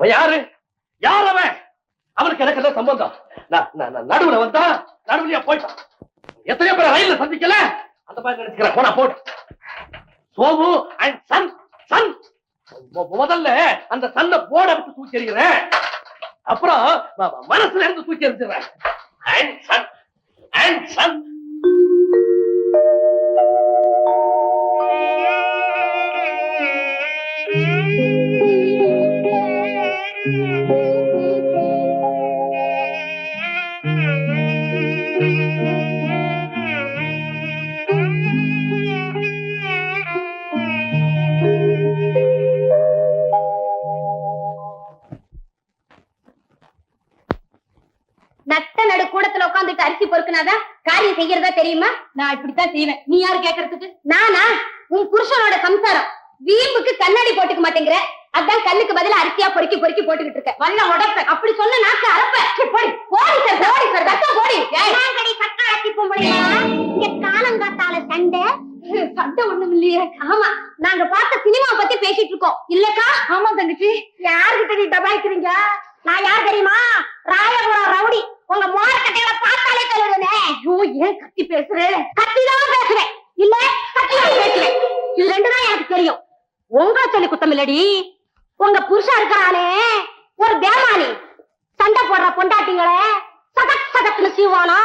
அவன் யாரு? யார் அவன் அவனுக்கு எனக்கு என்ன சம்பந்தம்? நான் நடுவுல வந்தா நடுவுலயா போயிட்டான் எத்தனையோ பேர் ரயில்ல சந்திக்கல? அந்த மாதிரி நினைச்சுக்கிறேன் போனா போட்டு சோமு அண்ட் சன் சன். முதல்ல அந்த சன்ன போட விட்டு தூக்கி எறிகிறேன். அப்புறம் மனசுல இருந்து தூக்கி எறிஞ்சிடறேன். And son and son. செய்யறதா தெரியுமா? நான் இப்படித்தான் செய்வேன். நீ யாரு கேக்குறதுக்கு? நானா? உன் புருஷனோட சம்சாரம். வீம்புக்கு கண்ணாடி போட்டுக்க மாட்டேங்கிற. அதான் கல்லுக்கு பதிலா அரிசியா பொறுக்கி பொறுக்கி போட்டுக்கிட்டு இருக்க. வல்ல உடப்ப அப்படி சொன்ன நாக்கு அரப்ப போடி. போடி சார் போடி சார் தத்தம் போடி. சக்காத்தி பொம்பளையா? இங்க காலங்காத்தால சண்டை. சண்டை ஒண்ணும் இல்லையே. ஆமா. நாங்க பார்த்த சினிமா பத்தி பேசிட்டு இருக்கோம். இல்லக்கா? ஆமா தங்கச்சி. யாருகிட்ட நீ டபாய்க்கிறீங்க நான் யார் தெரியுமா? ராயபுரம் ரவுடி. உங்க மோரக்கட்டையில பார்த்தாலே தெரியுதுனே ஐயோ ஏன் கத்தி பேசுறேன் கத்தி தான் பேசுறேன் இல்ல கத்தி தான் பேசுறேன் இது ரெண்டு தான் எனக்கு தெரியும். உங்க சொல்லி குத்தம் இல்லடி. உங்க புருஷன் இருக்கிறானே. ஒரு தேமானி சண்டை போடுற பொண்டாட்டிங்களே சதக் சதக்னு சீவானா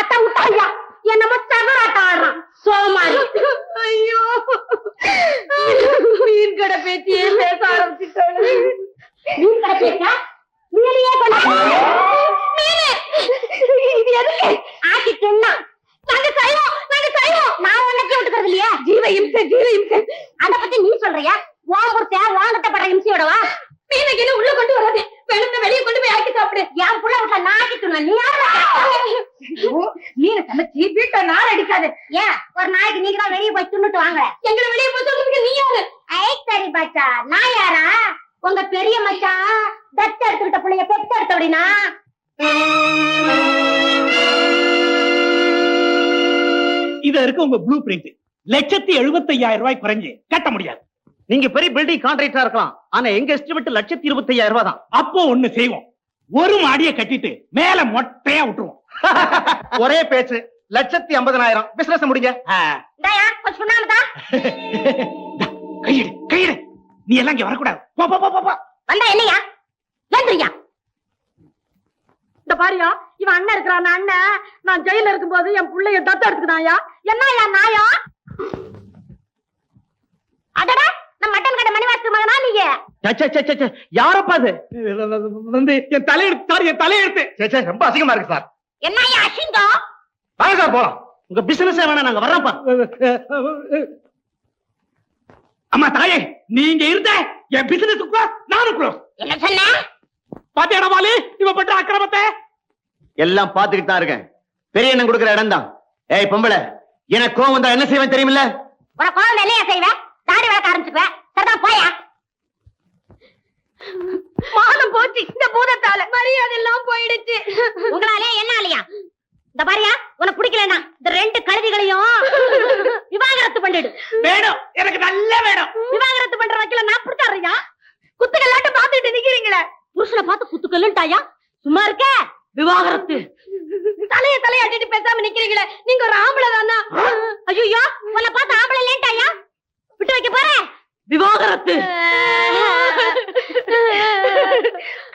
அத்த விட்டாயா என்னமோ தகராட்டம் ஆடுறான். சோமாரி. ஐயோ. மீன் கடை பேச்சியே பேச ஆரம்பிச்சுட்டாரு மீன் கடை பேச்சா மீனையே கொண்டு மீனு. இது எதுக்கு ஆக்கி தின்னா நாங்க செய்வோம் நாங்க செய்வோம். நான் உனக்கு விட்டுக்கிறது இல்லையா? ஜீவ இம்சை ஜீவ இம்சை. அத பத்தி நீ சொல்றியா? உன் புருஷ வாங்கிட்ட படுற இம்சையோடவா? மீனை கீழே உள்ள கொண்டு வராது. வேணும்னா வெளிய கொண்டு போய் ஆக்கி சாப்பிடு. என் புள்ள விட்டா நான் ஆக்கி நீ யாரு? மீனை சமைச்சு வீட்டை நார் அடிக்காது. ஏன்? ஒரு நாளைக்கு நீங்க தான் வெளியே போய் தின்னுட்டு வாங்க. எங்களை வெளியே போய் சொல்றதுக்கு நீ யாரு? ஐ சரி பாச்சா. நான் யாரா? உங்க பெரிய மச்சான் தத்து எடுத்துக்கிட்ட பிள்ளைய பெத்து எடுத்த அப்படின்னா இது இருக்கு உங்க ப்ளூ பிரிண்ட் லட்சத்தி எழுபத்தி ஐயாயிரம் ரூபாய் குறைஞ்சு கட்ட முடியாது. நீங்க பெரிய பில்டிங் கான்ட்ராக்டரா இருக்கலாம். ஆனா எங்க எஸ்டிமேட் லட்சத்தி இருபத்தி ஐயாயிரம் ரூபாய் தான். அப்போ ஒண்ணு செய்வோம். ஒரு மாடியை கட்டிட்டு மேல மொட்டையா விட்டுருவோம். ஒரே பேச்சு. லட்சத்தி ஐம்பதனாயிரம். பிசினஸ் முடிங்க. கையிடு கையிடு. நீ எல்லாம் இங்க வரக்கூடாது. போ போ போ, போ போ. வந்தா என்னையா? ஏந்திரியா? இந்த பாரியா இவன் அண்ணன் இருக்கிறான் அண்ணன். நான் ஜெயில இருக்கும்போது என் புள்ளைய தத்து எடுத்துக்கிட்டாயா என்னயா நாயா? அடடா நான் மட்டன் கடை மணிவாசு மகனா நீங்க யாரப்பா அது? வந்து என் தலையெடுத்து சார் என் தலையெடுத்து ரொம்ப அசிங்கமா இருக்கு சார். என்னய்யா அசிங்கம்? வாங்க சார் போலாம். உங்க பிசினஸ் வேணா நாங்க வர்றோம்ப்பா. அம்மா தாயே நீங்க இருந்த என் பிசினஸ் நானும் என்ன சொன்ன? பாத்தியாடா வாலி இவன் பண்ற அக்கிரமத்தை? எல்லாம் பாத்துக்கிட்டு தான் இருக்கேன். பெரிய எண்ணம் கொடுக்குற இடம் தான் ஏய் பொம்பளை எனக்கு கோவம் வந்தா என்ன செய்வேன் தெரியுமில்ல? உனக்கு குழந்தை என்னையா செய்வேன் தாடி வளர்க்க ஆரம்பிச்சுக்குவேன் சரிதான் போயா. மானம் போச்சு. இந்த பூதத்தால. மரியாதை எல்லாம் போயிடுச்சு. உங்களாலே என்ன ஆலையா இந்த பாரியா உனக்கு பிடிக்கலன்னா இந்த ரெண்டு கழுதிகளையும் விவாகரத்து பண்ணிடு. வேணும். எனக்கு நல்ல வேணும். விவாகரத்து பண்ற வக்கீல நான் பிடிச்சாரியா குத்துக்கல்லாட்டம் பாத்துட்டு நிக்கிறீங்களே. புருஷனை பார்த்து குத்துக்கல்லுட்டாயா சும்மா இருக்க? விவாகரத்து. தலைய தலைய அடிட்டு பேசாம நிக்கிறீங்களே. நீங்க ஒரு ஆம்பளை தானா? ஐயோ உன்னை பார்த்து ஆம்பளை இல்லைன்ட்டாயா? விட்டு வைக்க போறேன் விவாகரத்து.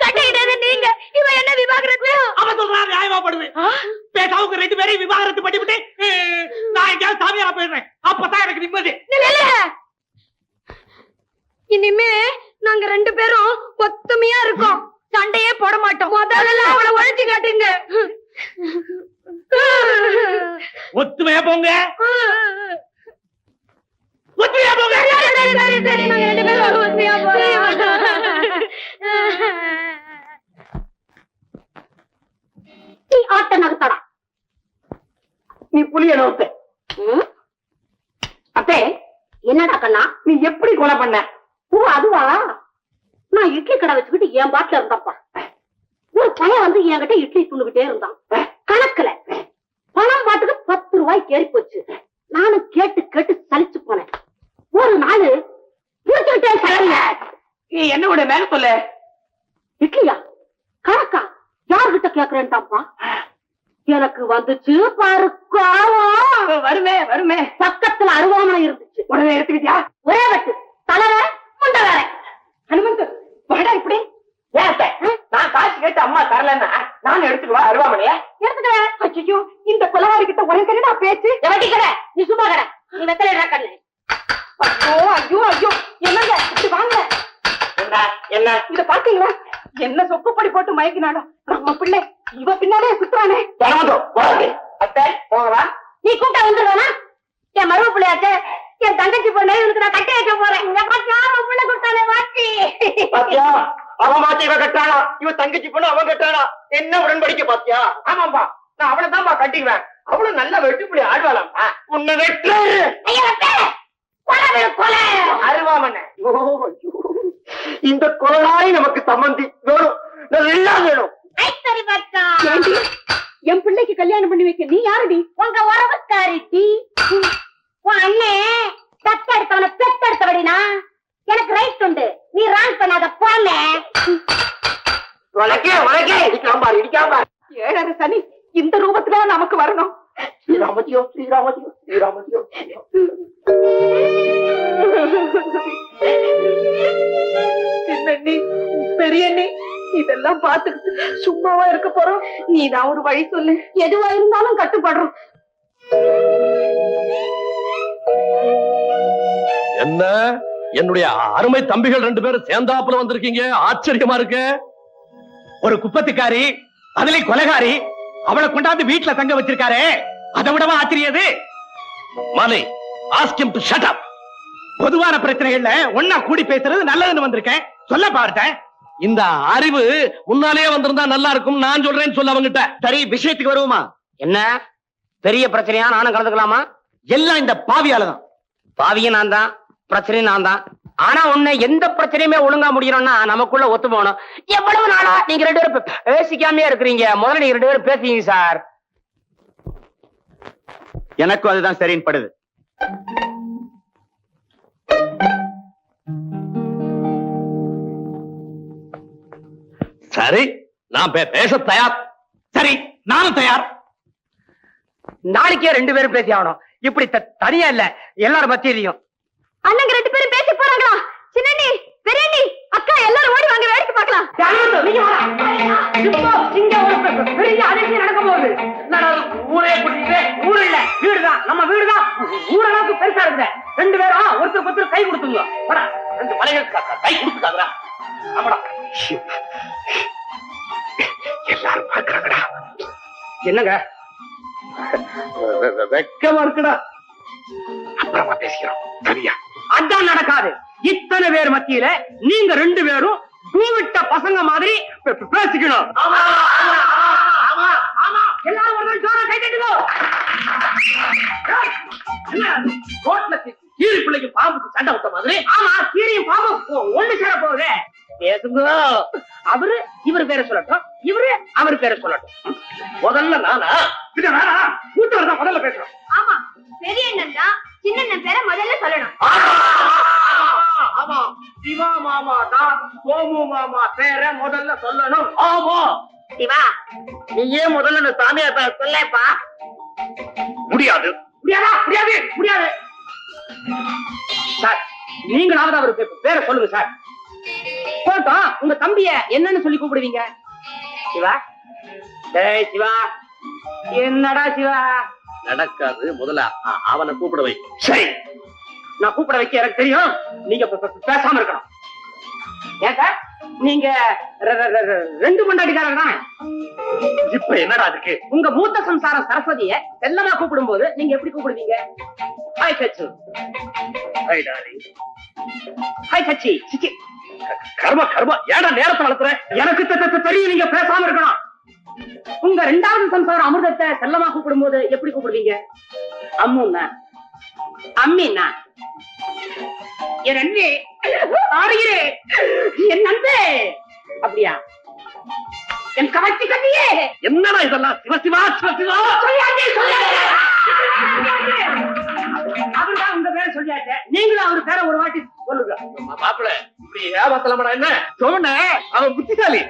கட்டிக்கிட்டது நீங்க. இவ என்ன விவாகரத்து? அவன் சொல்றான் நியாயமாப்படுது பேசாவுக்கு ரெண்டு பேரையும் விவாகரத்து பண்ணிவிட்டு அஹ், நான் எங்கேயாவது சாமியாரா போயிடுறேன் அப்பதான் எனக்கு நிம்மதி நில்லு. இனிமே நாங்க ரெண்டு பேரும் ஒத்துமையா இருக்கோம் சண்டையே போட மாட்டோம் முதல்ல அவளை ஒழிச்சு காட்டுங்க ஒத்துமையா போங்க ஒத்துமையா போங்க சரி, நாங்க ரெண்டு பேரும் ஒத்துமையா நீ ஆட்ட நகத்தடா நீ புளிய நோத்து அத்தே என்னடா கண்ணா நீ எப்படி கொலை பண்ண ஓ அதுவா நான் இட்லி கடை வச்சுக்கிட்டு என் பாட்டுல இருந்தப்பா ஒரு பையன் வந்து என்கிட்ட இட்லி துண்ணுகிட்டே இருந்தான் கணக்குல பணம் பாட்டுக்கு பத்து ரூபாய் ஏறி போச்சு நானும் கேட்டு கேட்டு சலிச்சு போனேன் ஒரு நாள் சலங்க நீ என்ன விட மேல சொல்லு? இட்லியா? கணக்கா? யார்கிட்ட கேக்குறேன்டாப்பா எனக்கு வந்துச்சு பாரு கோவம் வருமே வருமே. பக்கத்துல அருவாமனை இருந்துச்சு. உடனே எடுத்துக்கிட்டியா? ஒரே வெட்டு. தலை வேற முண்டை வேற ஹனுமந்த் வாடா இப்படி. ஏன்? நான் காசு கேட்டு அம்மா தரலன்னா நான் எடுத்துக்குவா அருவாமனைய. எடுத்துக்கிறேன் இந்த கொலவாரி கிட்ட உனக்கு என்னடா பேச்சு. நீ சும்மா கட. நீ வெத்தலை கண்ணு ஐயோ ஐயோ ஐயோ. என்னங்க? இப்படி வாங்க. என்ன? இத பாத்தீங்களா? என்ன சொக்குப்படி போட்டு மயக்கினாலும் நம்ம பிள்ளை. இவ பின்னாலே சுத்துறானே. அத்தை போகவா நீ கூட்ட வந்துருவானா என் மருவ பிள்ளையாச்சே. என் தங்கச்சி பொண்ணு இவனுக்கு நான் கட்டி வைக்க போறேன். இங்க பாத்தியா? உன் பிள்ளை கொடுத்தானே வாச்சி. பாத்தியா? அவன் மாத்தி இவ கட்டானா இவ தங்கச்சி பொண்ணு அவன் கட்டானா என்ன உடன்படிக்கை பாத்தியா? ஆமாம்பா. நான் அவளை தான்ப்பா கட்டிக்குவேன். அவளும் நல்ல வெட்டுப்படி ஆடுவாளாம் உன்னை வெட்டு அருவாமண்ண இந்த கொலனாய் நமக்கு சம்மந்தி வேணும். நல்லா வேணும். பத்தா என் பிள்ளைக்கு கல்யாணம் பண்ணி வைக்க நீ யாருடி? உங்க உறவுக்காரி டி. உன் அண்ணே தத்தெடுத்தவன பெத்தெடுத்தவடினா? எனக்கு ரைட் உண்டு. நீ ராங் பண்ணாத போல உனக்கே உனக்கே இடிக்காம பாரு இடிக்காம பாரு. ஏழரை சனி இந்த ரூபத்துல நமக்கு வரணும். ஸ்ரீராமஜியோ ஸ்ரீராமஜியோ ஸ்ரீராமஜியோ. சின்னண்ணி பெரியண்ணி இதெல்லாம் பார்த்துக்கிட்டு சும்மாவா இருக்க போறோம். நீதான் ஒரு வழி சொல்லு. எதுவா இருந்தாலும் கட்டுப்படுறோம். என்ன? என்னுடைய அருமை தம்பிகள் ரெண்டு பேரும் சேர்ந்தாப்புல வந்திருக்கீங்க? ஆச்சரியமா இருக்கு. ஒரு குப்பத்துக்காரி அதுல கொலகாரி அவளை கொண்டாந்து வீட்டுல தங்க வச்சிருக்காரே. அதை விடவா ஆச்சரியது? மாலை ஆஸ்க் டு ஷட் அப் பொதுவான பிரச்சனைகள்ல ஒன்னா கூடி பேசுறது நல்லதுன்னு வந்திருக்கேன். சொல்ல பார்த்தேன் இந்த அறிவு முன்னாலேயே வந்திருந்தா நல்லா இருக்கும் நான் சொல்றேன்னு சொல்ல அவங்கிட்ட. சரி விஷயத்துக்கு வருவோமா? என்ன? பெரிய பிரச்சனையா? நானும் கலந்துக்கலாமா? எல்லாம் இந்த பாவியால தான் பாவியும் நான் தான் பிரச்சனையும் நான் தான் ஆனா உன்னை எந்த பிரச்சனையுமே ஒழுங்கா முடியணும்னா நமக்குள்ள ஒத்து போகணும். எவ்வளவு நாளா நீங்க ரெண்டு பேரும் பே- பேசிக்காமயே இருக்கிறீங்க. முதல்ல நீங்க ரெண்டு பேரும் பேசுங்க சார். எனக்கும் அதுதான் சரின்னு படுது. சரி நான் பேச தயார். சரி நானும் தயார். நாளைக்கே ரெண்டு பேரும் பேசி ஆகணும். இப்படி தனியா இல்ல எல்லாரும் மத்தியிலையும். அண்ணங்க ரெண்டு பேரும் பேசி போறாங்களா? சின்னண்ணி பெரியண்ணி அக்கா எல்லாரும் ஓடி வாங்க வேடிக்கை பார்க்கலாம். இங்க ஒரு பெரிய அதிசயம் நடக்க போகுது. ஊரே கூட்டிட்டு ஊர் இல்ல. வீடுதான். நம்ம வீடுதான். ஊரளவுக்கு பெருசா இருக்குது. ரெண்டு பேரும் ஒருத்தருக்கு ஒருத்தர் கை கொடுத்துங்க. போடா, ரெண்டு மலைகள் க- க- கை கொடுத்துட்டாங்கடா ஆமாடா எல்லாரும் பாக்குறாங்கடா என்னங்க? வெக்கமா இருக்குடா. அப்புறமா பேசிக்கிறோம். சரியா? அதான் நடக்காது. இத்தனை பேர் மத்தியில நீங்க ரெண்டு பேரும் பூவிட்ட பசங்க மாதிரி பேசிக்கணும். ஆமா ஆமா ஆமா எல்லாரும் ஒரு ஜோரா கை தட்டுங்க. ரோட்ல கீரி பிள்ளைக்கு பாம்புக்கு சண்டை விட்ட மாதிரி? ஆமா கீரியும் பாவம் ஒ- ஒண்ணு சேர போகுது. பேசுங்க அவரு இவர் பேரை சொல்லட்டும். இவரு அவர் பேரை சொல்லட்டும். முதல்ல நானா? இது வேணா கூட்டவர் தான் முதல்ல பேசுறோம் ஆமா. பெரிய அண்ணன் தான். சின்ன அண்ணன் பேரை முதல்ல சொல்லணும். ஆமா. சிவா மாமா தான் சோமு மாமா பேரை முதல்ல சொல்லணும். ஆமா. சிவா நீயே முதல்ல இந்த சாமியார் பேரை சொல்லேப்பா? முடியாது. முடியாதா? முடியாது. முடியாது. சார் நீங்களாவது அவர் பேரை சொல்லுங்க சார். போட்டோம் உங்க தம்பிய என்னன்னு சொல்லி கூப்பிடுவீங்க. சிவா. டேய் சிவா. என்னடா சிவா? நடக்காது முதல்ல அவனை கூப்பிட வை. சரி. நான் கூப்பிட வைக்க எனக்கு தெரியும். நீங்க பேசாம இருக்கணும். சார்? நீங்க ரெண்டு கொண்டாடிக்காரர் தானே? இப்ப என்னடா அதுக்கு உங்க மூத்த சம்சாரம் சரஸ்வதிய செல்லமா கூப்பிடும் போது நீங்க எப்படி கூப்பிடுவீங்க? Hi Sachu. Hi darling. Hi Sachi. சிச்சி. கர்ம கர்ம. ஏடா நேரத்தை வளர்த்துற எனக்கு தெரியும் நீங்க பேசாம இருக்கணும். உங்க ரெண்டாவது சம்சாரம் அமிர்தத்தை செல்லமா கூப்பிடும் போது எப்படி கூப்பிடுவீங்க? அம்முன்னா அம்மின்னா என் அன்பே ஆறுகிறே என் நண்பே. அப்படியா? என் கவர்ச்சி கண்ணியே. என்னடா இதெல்லாம்? சிவ சிவா சிவ சிவா. சொல்லியாச்சே, சொல்லியாச்சே. அவர்தான் உங்க பேரை சொல்லியாச்சே. நீங்களும் அவர் பேரை ஒரு வாட்டி சொல்லுங்க. மாப்பிள்ள இப்படி இப்ப என்ன? சொன்ன அவன் புத்திசாலி.